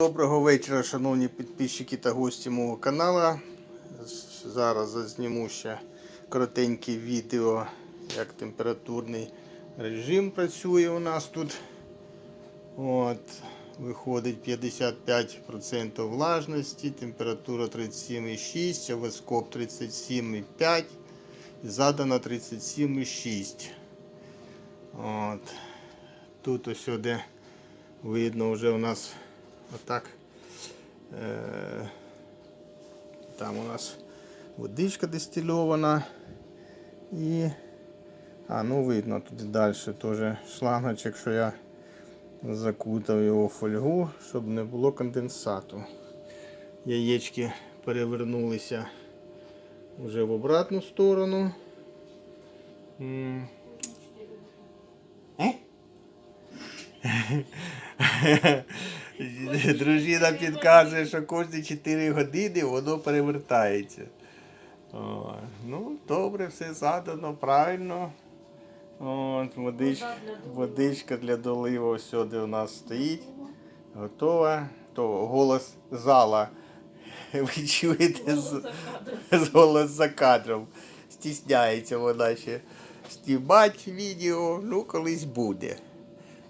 Доброго вечора, шановні підписчики та гості мого каналу. Зараз зазніму ще коротеньке відео, як температурний режим працює у нас тут. От, виходить 55% влажності, температура 37,6, овоскоп 37,5 і задана 37,6. От. Тут ось де видно вже у нас отак. Е, Там у нас водичка дистильована. І. А, ну видно тут далі теж шлангочок, що я закутав його в фольгу, щоб не було конденсату. Яєчки перевернулися вже в обратну сторону. Дружина підказує, що кожні 4 години воно перевертається. О, ну, добре, все задано, правильно. От, водич, водичка для долива всюди у нас стоїть. Готова. То голос зала. Ви чуєте з, з голос за кадром. Стісняється вона ще знімати відео, ну колись буде.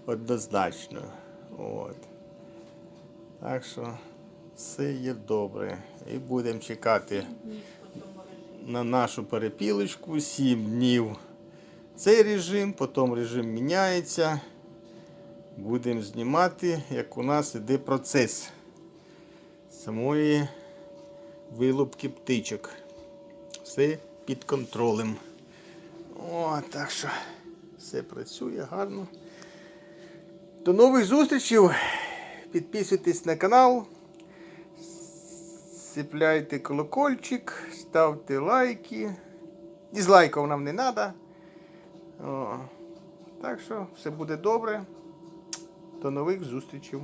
Однозначно. От. Так що все є добре. І будемо чекати на нашу перепілочку 7 днів. Цей режим, потім режим міняється. Будемо знімати, як у нас іде процес самої вилупки птичок. Все під контролем. О, так що все працює гарно. До нових зустрічей. Підписуйтесь на канал. Цепляйте колокольчик, ставте лайки. Дізлайків нам не треба. Так що все буде добре. До нових зустрічей.